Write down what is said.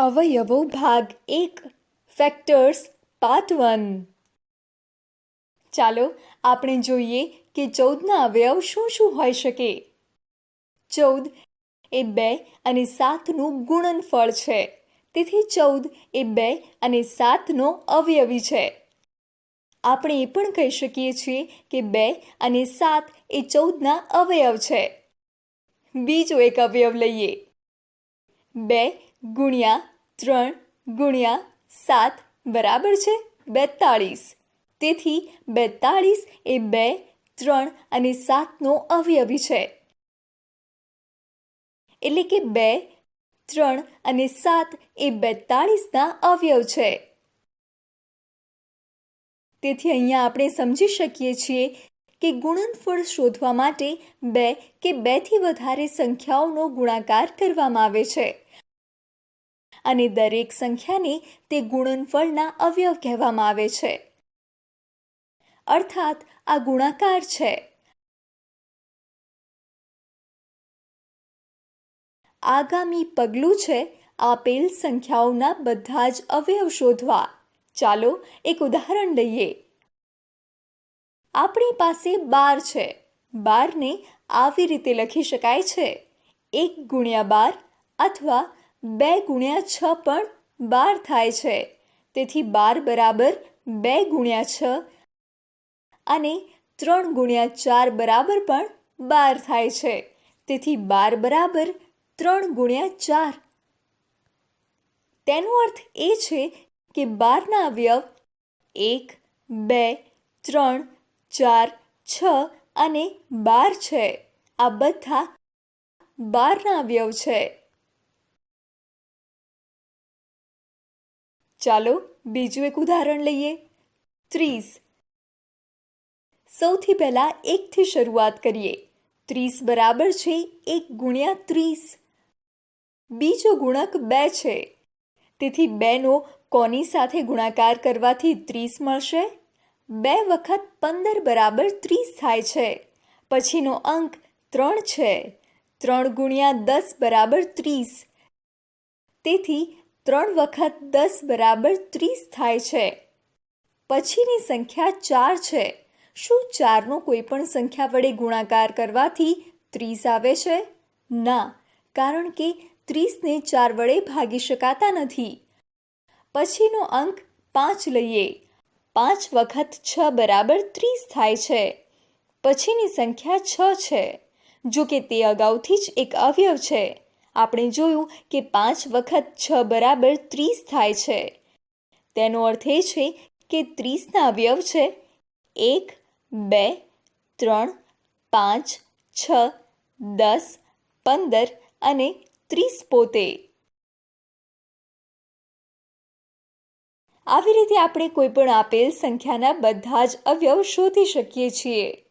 અવયવો ભાગ એક ફેક્ટર્સ પાર્ટ વન ચાલો આપણે જોઈએ કે ચૌદના અવયવ શું શું હોઈ શકે. ચૌદ એ બે અને સાતનું ગુણનફળ છે. તેથી ચૌદ એ બે અને સાતનો અવયવી છે. આપણે એ પણ કહી શકીએ છીએ કે બે અને સાત એ ચૌદના અવયવ છે. બીજો એક અવયવ લઈએ. બે ગુણ્યા ત્રણ ગુણ્યા સાત બરાબર છે? બેતાળીસ. તેથી બેતાળીસ એ બે, ત્રણ અને સાતનો અવયવી છે. એટલે કે બે, ત્રણ અને સાત એ બેતાળીસના અવયવ છે. તેથી અહીંયા આપણે સમજી શકીએ છીએ કે ગુણનફળ શોધવા માટે બે કે બેથી વધારે સંખ્યાઓનો ગુણાકાર કરવામાં આવે છે. અને દરેક સંખ્યાને તે ગુણનફળના અવયવ કહેવામાં આવે છે. અર્થાત, આ ગુણાકાર છે. આગામી પગલું છે આપેલ સંખ્યાઓના બધા જ અવયવ શોધવા. ચાલો એક ઉદાહરણ લઈએ. આપણી પાસે બાર છે. બારને આવી રીતે લખી શકાય છે. એક ગુણ્યા બાર અથવા બે ગુણ્યા છ પણ બાર થાય છે. તેથી બાર બરાબર બે ગુણ્યા છ અને ત્રણ ગુણ્યા ચાર બરાબર પણ બાર થાય છે. તેથી બાર બરાબર ત્રણ ગુણ્યા ચાર. તેનો અર્થ એ છે કે બારના અવયવ એક, બે, ત્રણ, ચાર, છ અને બાર છે. આ બધા બારના અવયવ છે. ચાલો બીજું એક ઉદાહરણ લઈએ. ત્રીસ. સૌથી પહેલાં એકથી શરૂઆત કરીએ. ત્રીસ બરાબર છે એક ગુણ્યા ત્રીસ. બીજો ગુણક બે છે. તેથી બેનો કોની સાથે ગુણાકાર કરવાથી ત્રીસ મળશે? બે વખત પંદર બરાબર ત્રીસ થાય છે. પછીનો અંક ત્રણ છે. ત્રણ ગુણ્યા દસ બરાબર ત્રીસ. તેથી ત્રણ વખત દસ બરાબર ત્રીસ થાય છે. પછીની સંખ્યા ચાર છે. શું ચારનો કોઈ પણ સંખ્યા વડે ગુણાકાર કરવાથી ત્રીસ આવે છે? ના, કારણ કે ત્રીસને ચાર વડે ભાગી શકાતા નથી. પછીનો અંક પાંચ લઈએ. પાંચ વખત છ બરાબર ત્રીસ થાય છે. પછીની સંખ્યા છ છે. જો કે તે અગાઉથી જ એક અવયવ છે. આપણે જોયું કે પાંચ વખત છ બરાબર ત્રીસ થાય છે. તેનો અર્થ એ છે કે ત્રીસના અવયવ છે એક, બે, ત્રણ, પાંચ, છ, દસ, પંદર અને ત્રીસ પોતે. આવી રીતે આપણે કોઈ પણ આપેલ સંખ્યાના બધા જ અવયવ શોધી શકીએ છીએ.